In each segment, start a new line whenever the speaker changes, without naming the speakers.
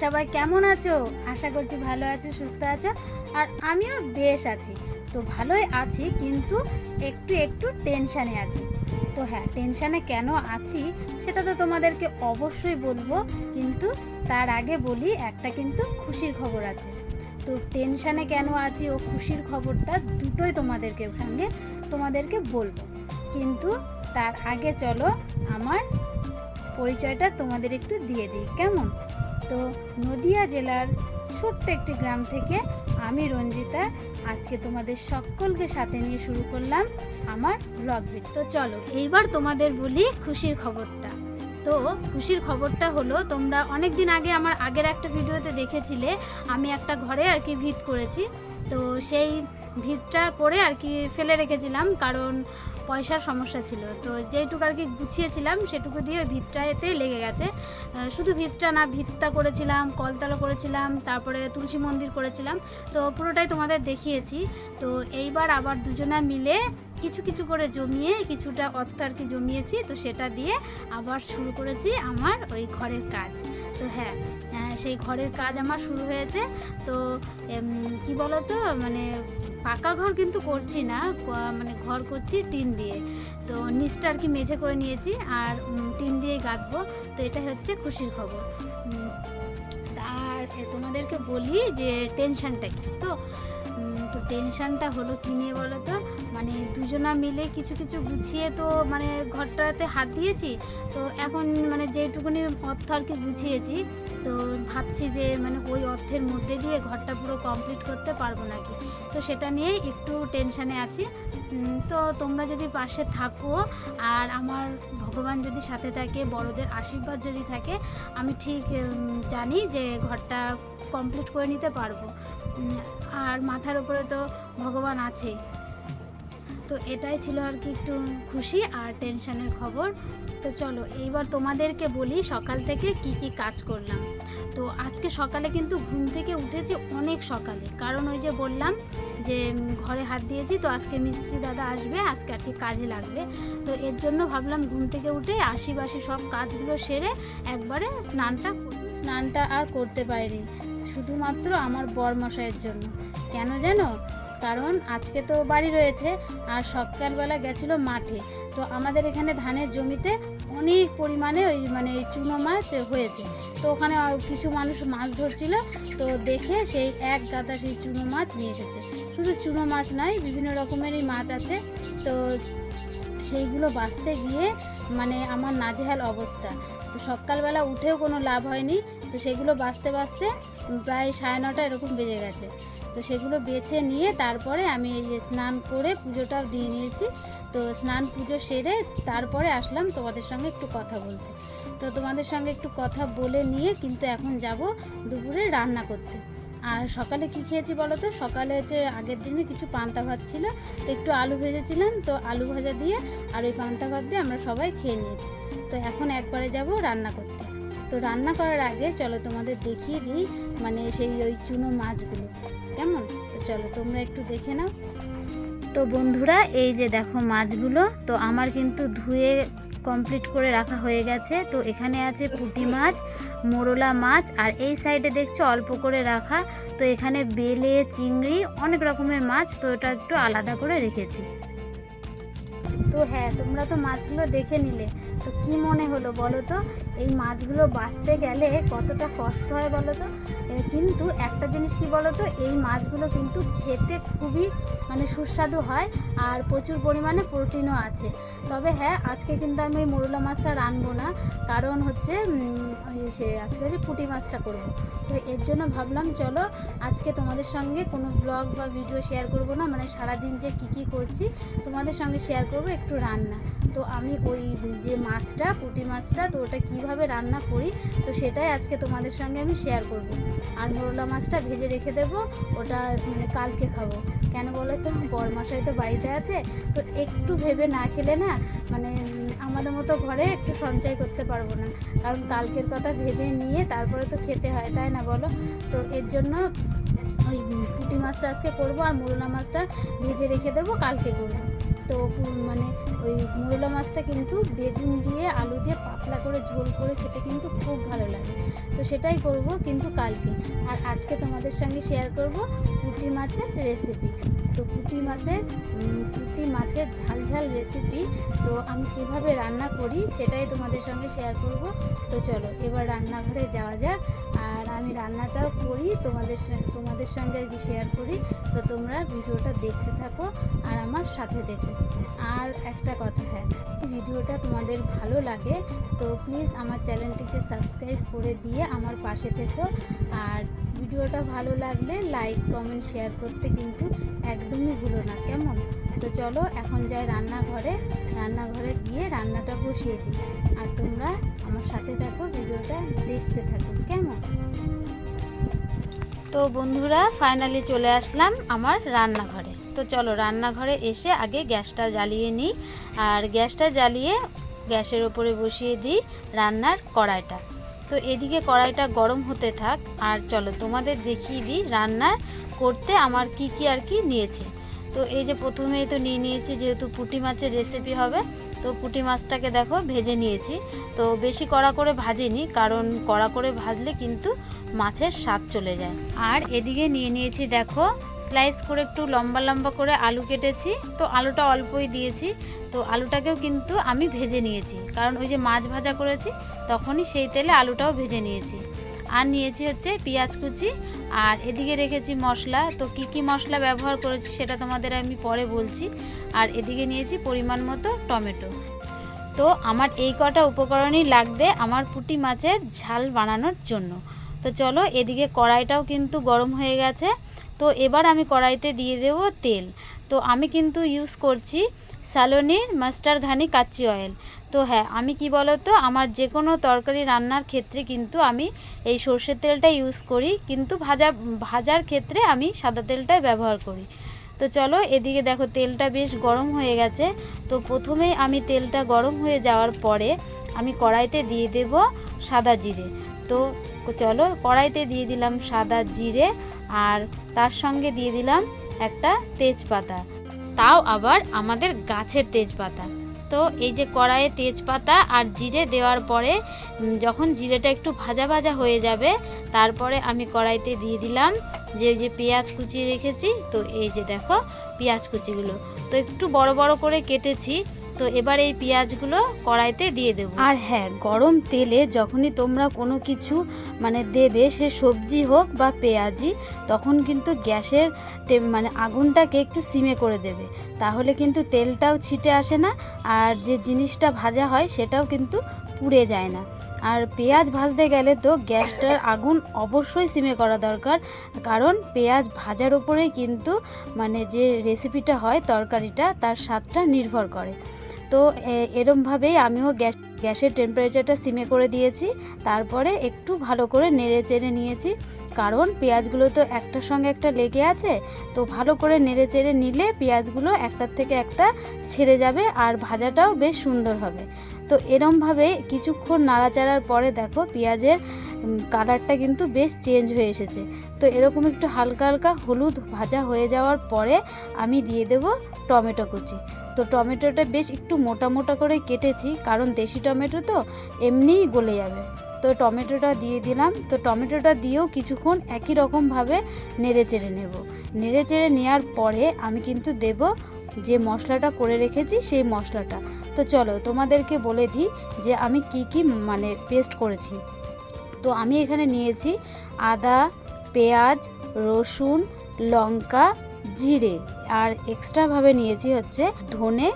সবাই কেমন আছো? আশা করছি ভালো আছো, সুস্থ আছো, আর আমিও বেশ আছি। তো ভালোই আছি, কিন্তু একটু একটু টেনশানে আছি। তো হ্যাঁ টেনশানে কেন আছি সেটা তো তোমাদেরকে অবশ্যই বলব, কিন্তু তার আগে বলি, একটা কিন্তু খুশির খবর আছে। তো টেনশানে কেন আছি ও খুশির খবরটা দুটোই তোমাদেরকে সঙ্গে তোমাদেরকে বলব। কিন্তু তার আগে চলো, আমার পরিচয়টা তোমাদের একটু দিয়ে দিই, কেমন? তো নদিয়া জেলার ছোট্ট একটি গ্রাম থেকে আমি রঞ্জিতা। আজকে তোমাদের সকলকে সাথে নিয়ে শুরু করলাম আমার ব্লগ তো চলো, এইবার তোমাদের বলি খুশির খবরটা। তো খুশির খবরটা হলো, তোমরা অনেক দিন আগে আমার আগের একটা ভিডিওতে দেখেছিলে, আমি একটা ঘরে আর কি ভিত করেছি। তো সেই ভিতটা করে আর কি ফেলে রেখেছিলাম, কারণ পয়সার সমস্যা ছিল। তো যেটুকু আর কি গুছিয়েছিলাম, সেটুকু দিয়ে ওই ভিতটাতে লেগে গেছে। শুধু ভিতটা না, ভিতটা করেছিলাম, কলতলা করেছিলাম, তারপরে তুলসী মন্দির করেছিলাম। তো পুরোটাই তোমাদের দেখিয়েছি। তো এইবার আবার দুজনা মিলে কিছু কিছু করে জমিয়ে, কিছুটা অর্থ আর কি জমিয়েছি। তো সেটা দিয়ে আবার শুরু করেছি আমার ওই ঘরের কাজ। তো হ্যাঁ সেই ঘরের কাজ আমার শুরু হয়েছে। তো কি বলতো মানে পাকা ঘর কিন্তু করছি না মানে ঘর করছি টিন দিয়ে। তো নিচটা আর কি মেঝে করে নিয়েছি, আর টিন দিয়ে গাঁথবো। তো এটা হচ্ছে খুশির খবর। আর তোমাদেরকে বলি যে টেনশনটা কি? তো তো টেনশানটা হলো কি নিয়ে বলো তো মানে দুজনা মিলে কিছু কিছু গুছিয়ে তো মানে ঘরটাতে হাত দিয়েছি। তো এখন মানে যেটুকুনি অর্থ আর কি গুছিয়েছি, তো ভাবছি যে মানে ওই অর্থের মধ্যে দিয়ে ঘরটা পুরো কমপ্লিট করতে পারব নাকি? তো সেটা নিয়েই একটু টেনশানে আছি। তো তোমরা যদি পাশে থাকো আর আমার ভগবান যদি সাথে থাকে, বড়দের আশীর্বাদ যদি থাকে, আমি ঠিক জানি যে ঘরটা কমপ্লিট করে নিতে পারব। আর মাথার উপরে তো ভগবান আছেই। তো এটাই ছিল আর কি একটু খুশি আর টেনশনের খবর। তো চলো, এইবার তোমাদেরকে বলি সকাল থেকে কি কি কাজ করলাম। তো আজকে সকালে কিন্তু ঘুম থেকে উঠেছি অনেক সকালে। কারণ ওই যে বললাম যে ঘরে হাত দিয়েছি, তো আজকে মিস্ত্রি দাদা আসবে, আজকে আর কি কাজে লাগবে। তো এর জন্য ভাবলাম ঘুম থেকে উঠে আশিবাসি সব কাজগুলো সেরে একবারে স্নানটা স্নানটা আর করতে পারিনি। শুধুমাত্র আমার বর মশাইয়ের জন্য। কেন জানো? কারণ আজকে তো বাড়ি রয়েছে, আর সকালবেলা গেছিল মাঠে। তো আমাদের এখানে ধানের জমিতে অনেক পরিমাণে ওই মানে চুনো মাছ হয়েছে। তো ওখানে কিছু মানুষ মাছ ধরছিল, তো দেখে সেই এক গাদা সেই চুনো মাছ নিয়ে এসেছে। শুধু চুনো মাছ নয়, বিভিন্ন রকমেরই মাছ আছে। তো সেইগুলো বাঁচতে গিয়ে মানে আমার নাজেহাল অবস্থা। তো সকালবেলা উঠেও কোনো লাভ হয়নি। তো সেগুলো বাঁচতে বাঁচতে প্রায় সাড়ে নটা এরকম বেজে গেছে। তো সেগুলো বেছে নিয়ে তারপরে আমি এই যে স্নান করে পুজোটাও দিয়ে নিয়েছি। তো স্নান পুজো সেরে তারপরে আসলাম তোমাদের সঙ্গে একটু কথা বলতে। তো তোমাদের সঙ্গে একটু কথা বলে নিয়ে কিন্তু এখন যাব দুপুরে রান্না করতে। আর সকালে কি খেয়েছি বলো তো? সকালে হচ্ছে আগের দিনে কিছু পান্তা ভাত ছিল, তো একটু আলু ভেজেছিলাম, তো আলু ভাজা দিয়ে আর ওই পান্তা ভাত দিয়ে আমরা সবাই খেয়ে নিয়েছি। তো এখন একবারে যাব রান্না করতে। তো রান্না করার আগে চলো তোমাদের দেখিয়ে দিই মানে সেই ওই চুনো মাছগুলো। কেমন? তো চলো তোমরা একটু দেখে নাও। তো বন্ধুরা, এই যে দেখো মাছগুলো, তো আমার কিন্তু ধুয়ে কমপ্লিট করে রাখা হয়ে গেছে। তো এখানে আছে পুঁটি মাছ মোরলা মাছ আর এই সাইডে দেখছ অল্প করে রাখা। তো এখানে বেলে, চিংড়ি অনেক রকমের মাছ, তো এটা একটু আলাদা করে রেখেছি। তো হ্যাঁ তোমরা তো মাছগুলো দেখে নিলে। তো কি মনে হলো বলো তো? এই মাছগুলো বাঁচতে গেলে কতটা কষ্ট হয় বলো তো? কিন্তু একটা জিনিস কি বলো তো? এই মাছগুলো কিন্তু খেতে খুবই মানে সুস্বাদু হয় আর প্রচুর পরিমাণে প্রোটিনও আছে। তবে হ্যাঁ আজকে কিন্তু আমি ওই মোরলা মাছটা রানবো না। কারণ হচ্ছে সে আজকে যে পুঁটি মাছটা করব। তো এর জন্য ভাবলাম, চলো আজকে তোমাদের সঙ্গে কোনো ব্লগ বা ভিডিও শেয়ার করব না। মানে সারাদিন যে কী কী করছি, তোমাদের সঙ্গে শেয়ার করব একটু রান্না। তো আমি ওই যে মাছটা, পুঁটি মাছটা, তো ওটা কীভাবে রান্না করি, তো সেটাই আজকে তোমাদের সঙ্গে আমি শেয়ার করব। আর মোরলা মাছটা ভেজে রেখে দেবো, ওটা মানে কালকে খাব। কেন বলো তো? বরমাসাই তো বাড়িতে আছে, তো একটু ভেবে না খেলে না মানে আমাদের মতো ঘরে একটু সঞ্চয় করতে পারব না। কারণ কালকের কথা ভেবে নিয়ে তারপরে তো খেতে হয়, তাই না বলো? তো এর জন্য ওই পুঁটি মাছটা আজকে করব, আর মোরলা মাছটা ভেজে রেখে দেবো, কালকে করব। তো মানে ওই মোরলা মাছটা কিন্তু বেগুন দিয়ে, আলু দিয়ে পাতলা করে ঝোল করে সেটা কিন্তু খুব ভালো লাগে। তো সেটাই করব কিন্তু কালকে। আর আজকে তোমাদের সঙ্গে শেয়ার করব পুঁটি মাছের রেসিপি তো পুঁটি মাছের পুঁটি মাছের ঝাল ঝাল রেসিপি তো আমি কীভাবে রান্না করি সেটাই তোমাদের সঙ্গে শেয়ার করব। তো চলো, এবার রান্নাঘরে যাওয়া যাক। রান্নাটাও করি, তোমাদের তোমাদের সঙ্গে আর কি শেয়ার করি। তো তোমরা ভিডিওটা দেখতে থাকো আর আমার সাথে দেখো। আর একটা কথা হ্যাঁ ভিডিওটা তোমাদের ভালো লাগে, তো প্লিজ আমার চ্যানেলটিকে সাবস্ক্রাইব করে দিয়ে আমার পাশে থেকো। আর ভিডিওটা ভালো লাগলে লাইক কমেন্ট শেয়ার করতে কিন্তু একদমই ভুলো না, কেমন? তো চলো এখন যাই রান্নাঘরে। রান্নাঘরে গিয়ে রান্নাটা বসিয়ে দিই। আর তোমরা আমার সাথে থাকো ভিডিওটা দেখতে থাকো কেমন? তো বন্ধুরা ফাইনালি চলে আসলাম আমার রান্নাঘরে। তো চলো, রান্নাঘরে এসে আগে গ্যাসটা জ্বালিয়ে নিই। আর গ্যাসটা জ্বালিয়ে গ্যাসের ওপরে বসিয়ে দিই রান্নার কড়াইটা। তো এদিকে কড়াইটা গরম হতে থাক, আর চলো তোমাদের দেখিয়ে দিই রান্না করতে আমার কি কি আর কি নিয়েছি। তো এই যে প্রথমেই তো নিয়ে নিয়েছি, যেহেতু পুঁটি মাছের রেসিপি হবে তো পুঁটি মাছটাকে দেখো ভেজে নিয়েছি। তো বেশি কড়া করে ভাজিনি, কারণ কড়া করে ভাজলে কিন্তু মাছের স্বাদ চলে যায়। আর এদিকে নিয়ে নিয়েছি দেখো স্লাইস করে একটু লম্বা লম্বা করে আলু কেটেছি। তো আলুটা অল্পই দিয়েছি, তো আলুটাকেও কিন্তু আমি ভেজে নিয়েছি। কারণ ওই যে মাছ ভাজা করেছি, তখনই সেই তেলে আলুটাও ভেজে নিয়েছি। আর নিয়েছি হচ্ছে পেঁয়াজ কুচি। আর এদিকে রেখেছি মশলা। তো কি কি মশলা ব্যবহার করেছি সেটা তোমাদের আমি পরে বলছি। আর এদিকে নিয়েছি পরিমাণ মতো টমেটো। তো আমার এই কটা উপকরণই লাগবে আমার পুঁটি মাছের ঝাল বানানোর জন্য। তো চলো এদিকে কড়াইটাও কিন্তু গরম হয়ে গেছে। তো এবার আমি কড়াইতে দিয়ে দেব তেল। তো আমি কিন্তু ইউজ করছি স্যালোনির মাস্টার ঘানি কাচ্চি অয়েল তো হ্যাঁ আমি কি বলো তো আমার যে কোনো তরকারি রান্নার ক্ষেত্রে কিন্তু আমি এই সর্ষের তেলটা ইউজ করি, কিন্তু ভাজা, ভাজার ক্ষেত্রে আমি সাদা তেলটাই ব্যবহার করি। তো চলো এদিকে দেখো তেলটা বেশ গরম হয়ে গেছে। তো প্রথমে আমি তেলটা গরম হয়ে যাওয়ার পরে আমি কড়াইতে দিয়ে দেব সাদা জিরে। তো চলো কড়াইতে দিয়ে দিলাম সাদা জিরে আর তার সঙ্গে দিয়ে দিলাম একটা তেজপাতা। তাও আবার আমাদের গাছের তেজপাতা। তো এই যে কড়াইয়ে তেজপাতা আর জিরে দেওয়ার পরে যখন জিরেটা একটু ভাজা ভাজা হয়ে যাবে, তারপরে আমি কড়াইতে দিয়ে দিলাম যে, ওই যে পেঁয়াজ কুচিয়ে রেখেছি। তো এই যে দেখো পেঁয়াজ কুচিগুলো। তো একটু বড় বড় করে কেটেছি। তো এবার এই পেঁয়াজগুলো কড়াইতে দিয়ে দেবো। আর হ্যাঁ গরম তেলে যখনই তোমরা কোনো কিছু মানে দেবে, সে সবজি হোক বা পেঁয়াজি, তখন কিন্তু গ্যাসের মানে আগুনটাকে একটু সিমে করে দেবে। তাহলে কিন্তু তেলটাও ছিটে আসে না, আর যে জিনিসটা ভাজা হয় সেটাও কিন্তু পুড়ে যায় না। আর পেঁয়াজ ভাজতে গেলে তো গ্যাসটার আগুন অবশ্যই সিমে করা দরকার, কারণ পেঁয়াজ ভাজার উপরেই কিন্তু মানে যে রেসিপিটা হয় তরকারিটা তার স্বাদটা নির্ভর করে। তো এরমভাবেই আমিও গ্যাস, গ্যাসের টেম্পারেচারটা সিমে করে দিয়েছি, তারপরে একটু ভালো করে নেড়ে চেড়ে নিয়েছি। কারণ পেঁয়াজগুলো তো একটার সঙ্গে একটা লেগে আছে, তো ভালো করে নেড়ে চেড়ে নিলে পেঁয়াজগুলো একটার থেকে একটা ছেড়ে যাবে আর ভাজাটাও বেশ সুন্দর হবে। তো এরমভাবে কিছুক্ষণ নাড়াচাড়ার পরে দেখো পেঁয়াজের কালারটা কিন্তু বেশ চেঞ্জ হয়ে এসেছে। তো এরকম একটু হালকা হালকা হলুদ ভাজা হয়ে যাওয়ার পরে আমি দিয়ে দেব টমেটো কুচি। তো টমেটোটা বেশ একটু মোটা মোটা করে কেটেছি, কারণ দেশি টমেটো তো এমনিই গলে যাবে। তো টমেটোটা দিয়ে দিলাম। তো টমেটোটা দিয়েও কিছুক্ষণ একই রকমভাবে নেড়ে চেড়ে নেব। নেড়ে চেড়ে নেওয়ার পরে আমি কিন্তু দেব যে মশলাটা করে রেখেছি সেই মশলাটা। তো চলো তোমাদেরকে বলে দিই যে আমি কি কি মানে পেস্ট করেছি। তো আমি এখানে নিয়েছি আদা, পেঁয়াজ, রসুন, লঙ্কা, জিরে। আর এক্সট্রাভাবে নিয়েছি হচ্ছে ধনে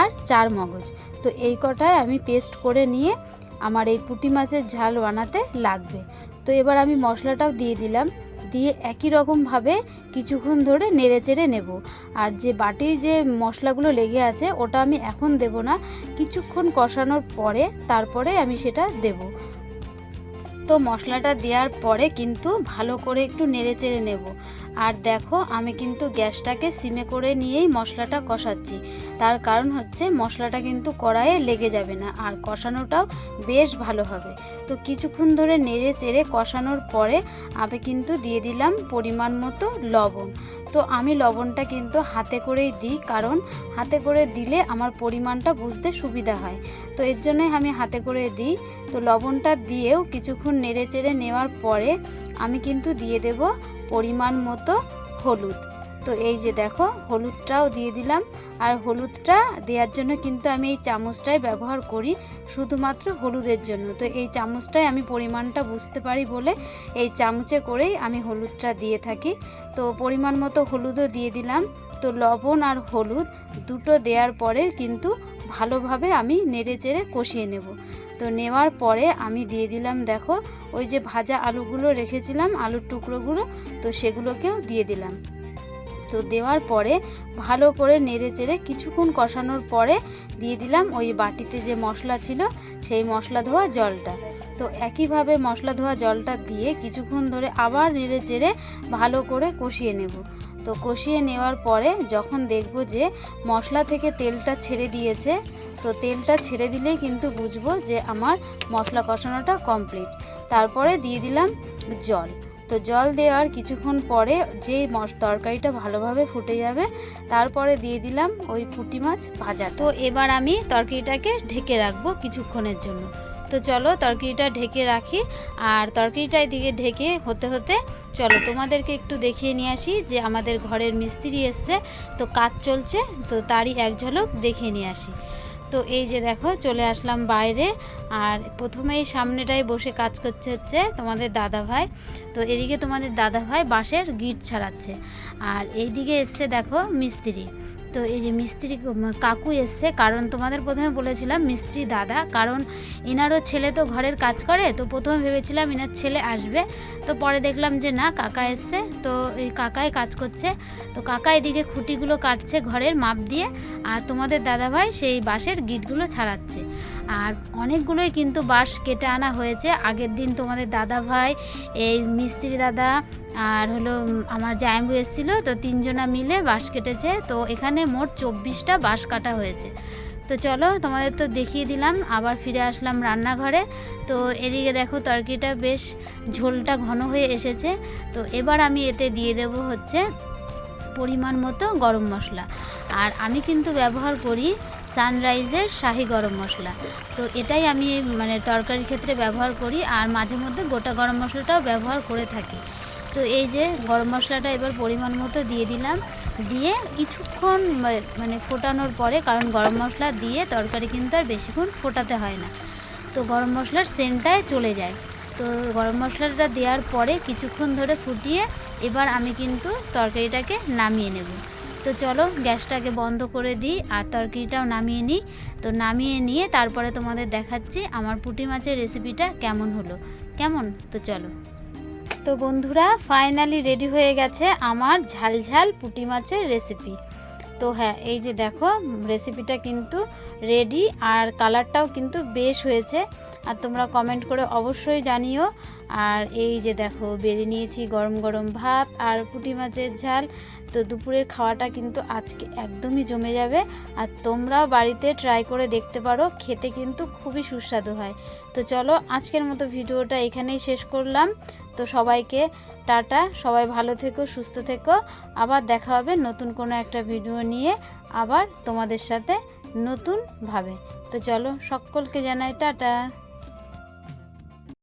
আর চার মগজ তো এই কটায় আমি পেস্ট করে নিয়ে আমার এই পুঁটি মাছের ঝাল বানাতে লাগবে। তো এবার আমি মশলাটাও দিয়ে দিলাম। দিয়ে একই রকমভাবে কিছুক্ষণ ধরে নেড়ে চেড়ে নেব। আর যে বাটির যে মশলাগুলো লেগে আছে, ওটা আমি এখন দেব না। কিছুক্ষণ কষানোর পরে তারপরে আমি সেটা দেব। তো মশলাটা দেওয়ার পরে কিন্তু ভালো করে একটু নেড়ে চেড়ে নেব। আর দেখো, আমি কিন্তু গ্যাসটাকে সিমে করে নিয়েই মশলাটা কষাচ্ছি। তার কারণ হচ্ছে মশলাটা কিন্তু কড়াইয়ে লেগে যাবে না, আর কষানোটাও বেশ ভালো হবে। তো কিছুক্ষণ ধরে নেড়ে চেড়ে কষানোর পরে আমি কিন্তু দিয়ে দিলাম পরিমাণ মতো লবণ। তো আমি লবণটা কিন্তু হাতে করেই দিই, কারণ হাতে করে দিলে আমার পরিমাণটা বুঝতে সুবিধা হয়। তো এর জন্যই আমি হাতে করে দিই। তো লবণটা দিয়েও কিছুক্ষণ নেড়ে চেড়ে নেওয়ার পরে আমি কিন্তু দিয়ে দেব পরিমাণ মতো হলুদ। তো এই যে দেখো, হলুদটাও দিয়ে দিলাম। আর হলুদটা দেওয়ার জন্য কিন্তু আমি এই চামচটাই ব্যবহার করি, শুধুমাত্র হলুদের জন্য। তো এই চামচটাই আমি পরিমাণটা বুঝতে পারি বলে এই চামচে করেই আমি হলুদটা দিয়ে থাকি। তো পরিমাণ মতো হলুদও দিয়ে দিলাম। তো লবণ আর হলুদ দুটো দেওয়ার পরে কিন্তু ভালোভাবে আমি নেড়ে চেড়ে কষিয়ে নেব। তো নেওয়ার পরে আমি দিয়ে দিলাম, দেখো, ওই যে ভাজা আলুগুলো রেখেছিলাম, আলুর টুকরোগুলো, তো সেগুলোকেও দিয়ে দিলাম। তো দেওয়ার পরে ভালো করে নেড়ে চেড়ে কিছুক্ষণ কষানোর পরে দিয়ে দিলাম ওই বাটিতে যে মশলা ছিল, সেই মশলা ধোয়া জলটা। তো একইভাবে মশলা ধোয়া জলটা দিয়ে কিছুক্ষণ ধরে আবার নেড়ে চেড়ে ভালো করে কষিয়ে নেব। তো কষিয়ে নেওয়ার পরে যখন দেখব যে মশলা থেকে তেলটা ছেড়ে দিয়েছে, তো তেলটা ছেড়ে দিলেই কিন্তু বুঝব যে আমার মশলা কষানোটা কমপ্লিট। তারপরে দিয়ে দিলাম জল। তো জল দেওয়ার কিছুক্ষণ পরে যে তরকারিটা ভালোভাবে ফুটে যাবে, তারপরে দিয়ে দিলাম ওই পুঁটি মাছ ভাজা। তো এবার আমি তরকারিটাকে ঢেকে রাখব কিছুক্ষণের জন্য। তো চলো তরকারিটা ঢেকে রাখি, আর তরকারিটা এদিকে ঢেকে হতে হতে চলো তোমাদেরকে একটু দেখিয়ে নিয়ে আসি যে আমাদের ঘরের মিস্ত্রি এসছে, তো কাজ চলছে, তো তারই এক ঝলক দেখিয়ে নিয়ে আসি। তো এই যে দেখো, চলে আসলাম বাইরে। আর প্রথমেই সামনেটায় বসে কাজ করছে হচ্ছে তোমাদের দাদা ভাই। তো এদিকে তোমাদের দাদা ভাই বাঁশের গিট ছাড়াচ্ছে। আর এইদিকে এসছে দেখো মিস্ত্রি। তো এই যে মিস্ত্রি কাকু এসছে। কারণ তোমাদের প্রথমে বলেছিলাম মিস্ত্রি দাদা। কারণ এনারও ছেলে তো ঘরের কাজ করে, তো প্রথমে ভেবেছিলাম এনার ছেলে আসবে। তো পরে দেখলাম যে না, কাকা এসছে। তো এই কাকাই কাজ করছে। তো কাকা এদিকে খুঁটিগুলো কাটছে ঘরের মাপ দিয়ে। আর তোমাদের দাদাভাই সেই বাঁশের গিটগুলো ছাড়াচ্ছে। আর অনেকগুলোই কিন্তু বাঁশ কেটে আনা হয়েছে। আগের দিন তোমাদের দাদা ভাই, এই মিস্ত্রি দাদা আর হলো আমার জায়ম্বু এসেছিল, তো তিনজনা মিলে বাঁশ কেটেছে। তো এখানে মোট চব্বিশটা বাঁশ কাটা হয়েছে। তো চলো তোমাদের তো দেখিয়ে দিলাম, আবার ফিরে আসলাম রান্নাঘরে। তো এদিকে দেখো তরকিটা বেশ ঝোলটা ঘন হয়ে এসেছে। তো এবার আমি এতে দিয়ে দেব হচ্ছে পরিমাণ মতো গরম মশলা। আর আমি কিন্তু ব্যবহার করি সানরাইজের শাহি গরম মশলা। তো এটাই আমি মানে তরকারির ক্ষেত্রে ব্যবহার করি আর মাঝে মধ্যে গোটা গরম মশলাটাও ব্যবহার করে থাকি। তো এই যে গরম মশলাটা এবার পরিমাণ মতো দিয়ে দিলাম। দিয়ে কিছুক্ষণ মানে ফোটানোর পরে, কারণ গরম মশলা দিয়ে তরকারি কিন্তু আর বেশিক্ষণ ফোটাতে হয় না। তো গরম মশলার সেন্টটায় চলে যায়। তো গরম মশলাটা দেওয়ার পরে কিছুক্ষণ ধরে ফুটিয়ে এবার আমি কিন্তু তরকারিটাকে নামিয়ে নেব। তো চলো, গ্যাসটাকে বন্ধ করে দিই আর তরকারিটাও নামিয়ে নিই। তো নামিয়ে নিয়ে তারপরে তোমাদের দেখাচ্ছি আমার পুঁটি মাছের রেসিপিটা কেমন হলো। কেমন? তো চলো। তো বন্ধুরা ফাইনালি রেডি হয়ে গেছে আমার ঝাল ঝাল পুঁটি মাছের রেসিপি তো হ্যাঁ এই যে দেখো রেসিপিটা কিন্তু রেডি আর কালারটাও কিন্তু বেশ হয়েছে। আর তোমরা কমেন্ট করে অবশ্যই জানিও। আর এই যে দেখো, বেড়ে নিয়েছি গরম গরম ভাত আর পুঁটি মাছের ঝাল। তো দুপুরের খাওয়াটা কিন্তু আজকে একদমই জমে যাবে আর তোমরাও বাড়িতে ট্রাই করে দেখতে পারো, খেতে কিন্তু খুবই সুস্বাদু হয়। তো চলো আজকের মতো ভিডিওটা এখানেই শেষ করলাম। তো সবাইকে টাটা, সবাই ভালো থেকো, সুস্থ থেকো। আবার দেখা হবে নতুন কোনো একটা ভিডিও নিয়ে, আবার তোমাদের সাথে নতুনভাবে। তো চলো সকলকে জানাই টাটা।